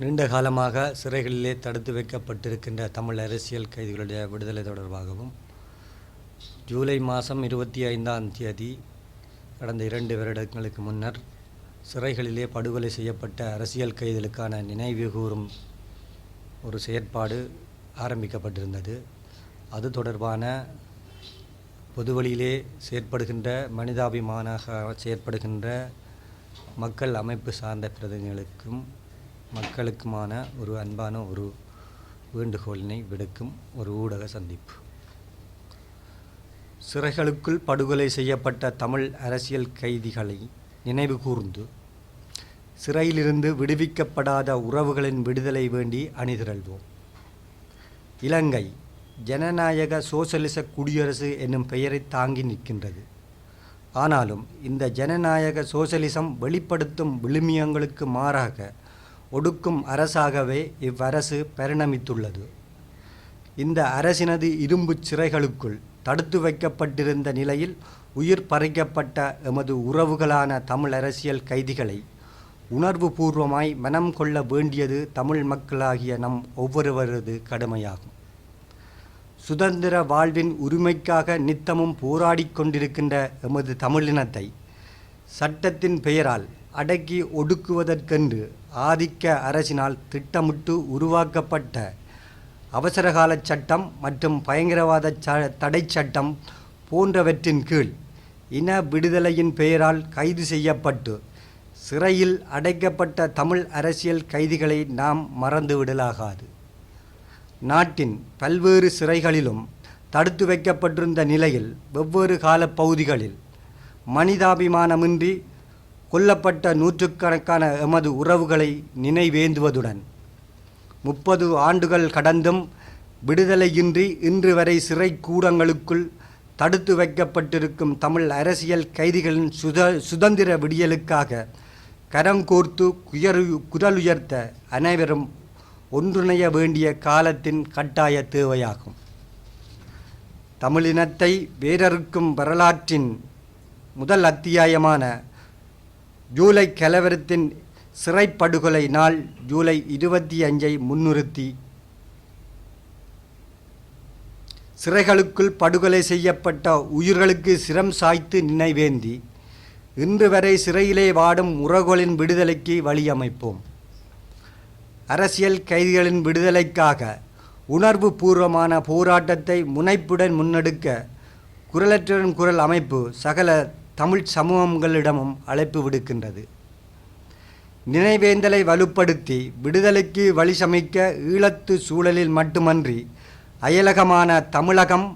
நீண்ட காலமாக சிறைகளிலே தடுத்து வைக்கப்பட்டிருக்கின்ற தமிழ் அரசியல் கைதிகளுடைய விடுதலை தொடர்பாகவும் ஜூலை மாதம் இருபத்தி ஐந்தாம் தேதி கடந்த இரண்டு வருடங்களுக்கு முன்னர் சிறைகளிலே படுகொலை செய்யப்பட்ட அரசியல் கைதிகளுக்கான நினைவு கூறும் ஒரு செயற்பாடு ஆரம்பிக்கப்பட்டிருந்தது. அது தொடர்பான பொதுவழியிலே செயற்படுகின்ற மனிதாபிமானாக செயற்படுகின்ற மக்கள் அமைப்பு சார்ந்த பிரதிநிதிகளுக்கும் மக்களுக்குமான ஒரு அன்பான ஒரு வேண்டுகோளினை விடுக்கும் ஒரு ஊடக சந்திப்பு. சிறைகளுக்குள் படுகொலை செய்யப்பட்ட தமிழ் அரசியல் கைதிகளை நினைவு கூர்ந்து சிறையிலிருந்து விடுவிக்கப்படாத உறவுகளின் விடுதலை வேண்டி அணிதிரள்வோம். இலங்கை ஜனநாயக சோசலிச குடியரசு என்னும் பெயரை தாங்கி நிற்கின்றது. ஆனாலும் இந்த ஜனநாயக சோசலிசம் வெளிப்படுத்தும் விழுமியங்களுக்கு மாறாக ஒடுக்கும் அரசாகவே இவ்வரசு பரிணமித்துள்ளது. இந்த அரசினது இரும்புச் சிறைகளுக்குள் தடுத்து வைக்கப்பட்டிருந்த நிலையில் உயிர் பறிக்கப்பட்ட எமது உறவுகளான தமிழ் அரசியல் கைதிகளை உணர்வுபூர்வமாய் மனம் கொள்ள வேண்டியது தமிழ் மக்களாகிய நம் ஒவ்வொருவரது கடமையாகும். சுதந்திர வாழ்வின் உரிமைக்காக நித்தமும் போராடிக் கொண்டிருக்கின்ற எமது தமிழினத்தை சட்டத்தின் பெயரால் அடக்கி ஒடுக்குவதற்கென்று ஆதிக்க அரசினால் திட்டமிட்டு உருவாக்கப்பட்ட அவசரகால சட்டம் மற்றும் பயங்கரவாத ச தடை சட்டம் போன்றவற்றின் கீழ் இன விடுதலையின் பெயரால் கைது செய்யப்பட்டு சிறையில் அடைக்கப்பட்ட தமிழ் அரசியல் கைதிகளை நாம் மறந்துவிடலாகாது நாட்டின் பல்வேறு சிறைகளிலும் தடுத்து வைக்கப்பட்டிருந்த நிலையில் வெவ்வேறு கால பகுதிகளில் மனிதாபிமானமின்றி கொல்லப்பட்ட நூற்றுக்கணக்கான எமது உறவுகளை நினைவேந்துவதுடன் முப்பது ஆண்டுகள் கடந்தும் விடுதலையின்றி இன்று வரை சிறை கூடங்களுக்குள் தடுத்து வைக்கப்பட்டிருக்கும் தமிழ் அரசியல் கைதிகளின் சுத சுதந்திர விடியலுக்காக கரங்கோர்த்து குயரு குரலுயர்த்த அனைவரும் ஒன்றிணைய வேண்டிய காலத்தின் கட்டாய தேவையாகும். தமிழினத்தை வேரறுக்கும் வரலாற்றின் முதல் அத்தியாயமான ஜூலை கலவரத்தின் சிறைப்படுகொலை நாள் ஜூலை இருபத்தி அஞ்சை முன்னிறுத்தி சிறைகளுக்குள் படுகொலை செய்யப்பட்ட உயிர்களுக்கு சிரம் சாய்த்து நினைவேந்தி இன்று வரை சிறையிலே வாடும் உறவுகளின் விடுதலைக்கு வழியமைப்போம். அரசியல் கைதிகளின் விடுதலைக்காக உணர்வு பூர்வமான போராட்டத்தை முனைப்புடன் முன்னெடுக்க குரலற்றன் குரல் அமைப்பு சகல தமிழ் சமூகங்களிடமும் அழைப்பு விடுக்கின்றது. நினைவேந்தலை வலுப்படுத்தி விடுதலைக்கு வழி சமைக்க ஈழத்து சூழலில் மட்டுமன்றி அயலகமான தமிழகம்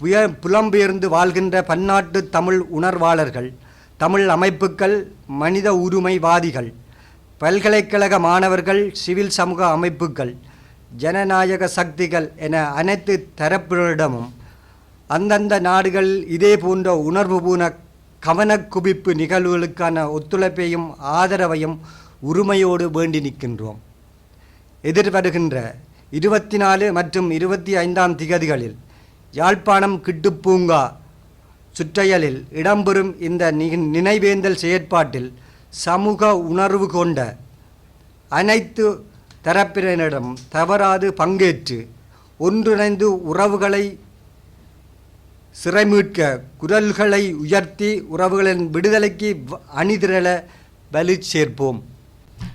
புய புலம்பெயர்ந்து வாழ்கின்ற பன்னாட்டு தமிழ் உணர்வாளர்கள் தமிழ் அமைப்புக்கள் மனித உரிமைவாதிகள் பல்கலைக்கழக மாணவர்கள் சிவில் சமூக அமைப்புகள் ஜனநாயக சக்திகள் என அனைத்து தரப்பினரிடமும் அந்தந்த நாடுகளில் இதே போன்ற உணர்வுபூர்ண கவனக்குவிப்பு நிகழ்வுகளுக்கான ஒத்துழைப்பையும் ஆதரவையும் உரிமையோடு வேண்டி நிற்கின்றோம். எதிர்வருகின்ற இருபத்தி நாலு மற்றும் இருபத்தி ஐந்தாம் திகதிகளில் யாழ்ப்பாணம் கிட்டுப்பூங்கா சுற்றையலில் இடம்பெறும் இந்த நினைவேந்தல் செயற்பாட்டில் சமூக உணர்வு கொண்ட அனைத்து தரப்பினரிடம் தவறாது பங்கேற்று ஒன்றிணைந்து உறவுகளை சிறைமீட்க குரல்களை உயர்த்தி உறவுகளின் விடுதலைக்கு வ- அணிதிரள வலு சேர்ப்போம்.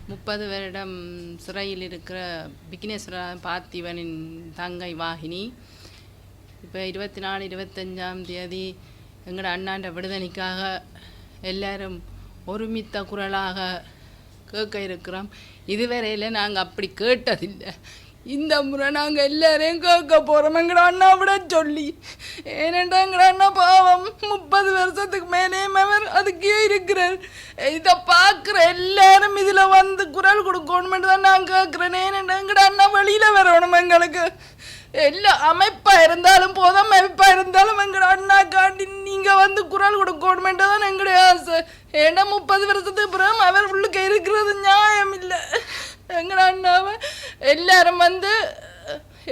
முப்பது வருடம் சிறையில் இருக்கிற விக்னேஸ்வர பார்த்திவனின் தங்கை வாகினி. இப்போ இருபத்தி நாலு இருபத்தஞ்சாம் தேதி எங்களோட அண்ணாண்ட விடுதலைக்காக எல்லாரும் ஒருமித்த குரலாக கேட்க இருக்கிறோம். இதுவரையில் நாங்கள் அப்படி கேட்டதில்லை. இந்த முறை நாங்கள் எல்லாரையும் கேட்க போகிறோம் எங்களோட அண்ணா விட சொல்லி. ஏனென்றா எங்களோட அண்ணா பாவம். முப்பது வருஷத்துக்கு மேலே அவர் அதுக்கே இருக்கிறார். இதை பார்க்குற எல்லாரும் இதில் வந்து குரல் கொடுக்கணுமென்று தான் நான் கேட்குறேன். ஏனென்றா எங்களோட அண்ணா வெளியில் வரணும் எங்களுக்கு. எல்லா அமைப்பாக இருந்தாலும் போதும் அமைப்பாக இருந்தாலும் எங்களோட அண்ணா காண்டி நீங்கள் வந்து குரல் கொடுக்கணுமென்று தான் எங்களுடைய ஆசை. ஏன்னா முப்பது வருஷத்துக்கு பிறகு அவர் உள்ளுக்க இருக்கிறது நியாயம் இல்லை எங்கட அண்ணாவை? எல்லாரும் வந்து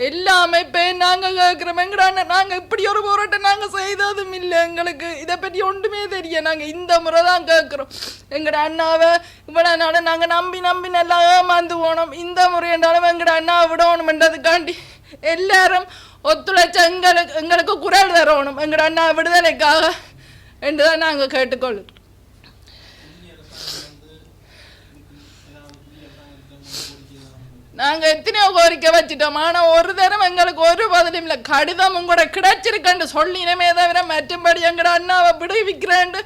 எல்லாமே இப்போ நாங்கள் கேட்குறோம். எங்கடாண்ண நாங்கள் இப்படி ஒரு போராட்டம் நாங்கள் செய்ததும் இல்லை எங்களுக்கு. இதை பற்றி ஒன்றுமே தெரிய நாங்கள் இந்த முறை தான் கேட்குறோம். எங்கட அண்ணாவை? இவ்வளோனால நாங்கள் நம்பி நம்பி நல்லா ஏமாந்து போனோம். இந்த முறை என்றாலும் எங்கட அண்ணாவை விடணுமென்றதுக்காண்டி எல்லாரும் ஒத்துழைச்சா எங்களுக்கு எங்களுக்கு குரல் தரணும். எங்கட அண்ணா விடுதலைக்காக என்று தான் நாங்கள் கேட்டுக்கொள்ளுறோம் நாங்க எத்தனையோ கோரிக்கை வச்சுட்டோம். ஆனா ஒரு தரம் எங்களுக்கு ஒரு பதிலும் இல்லை. கடிதமும் கூட கிடைச்சிருக்கண்டு சொல்லினமே தவிர மற்றும்படி எங்கட அண்ணாவை விடுவிக்கிறேன்னு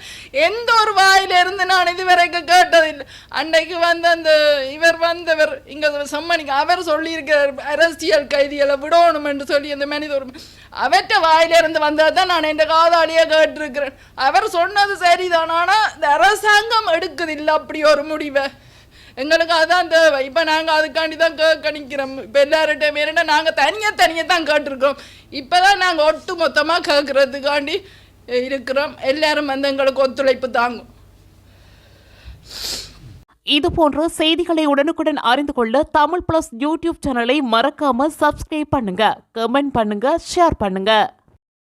எந்த ஒரு வாயிலிருந்து நான் இதுவரைக்கும் கேட்டதில்லை. அன்னைக்கு வந்து அந்த இவர் வந்தவர் இங்க சம்மனிக்கு அவர் சொல்லியிருக்கிறார் அரசியல் கைதிகளை விடணும் என்று சொல்லி அந்த மனித ஒரு அவற்ற வாயில இருந்து தான் நான் என் காதாலியே கேட்டிருக்கிறேன். அவர் சொன்னது சரிதான். ஆனா இந்த அரசாங்கம் எடுக்குதில்லை அப்படி ஒரு முடிவை. எங்களுக்கு அதான் தேவை. இப்போ நாங்கள் அதுக்காண்டி தான் கேட்க நிற்கிறோம் இப்போ எல்லார்கிட்டையும் ஏன்னா நாங்கள் தனியாக தனியாக தான் கேட்டிருக்கோம் இப்போ தான் நாங்கள் ஒட்டு மொத்தமாக கேட்குறதுக்காண்டி இருக்கிறோம். எல்லாரும் வந்து எங்களுக்கு ஒத்துழைப்பு தாங்கும். இது போன்ற செய்திகளை உடனுக்குடன் அறிந்து கொள்ள தமிழ் பிளஸ் யூடியூப் சேனலை மறக்காம சப்ஸ்கிரைப் பண்ணுங்க. கமெண்ட் பண்ணுங்க ஷேர் பண்ணுங்க.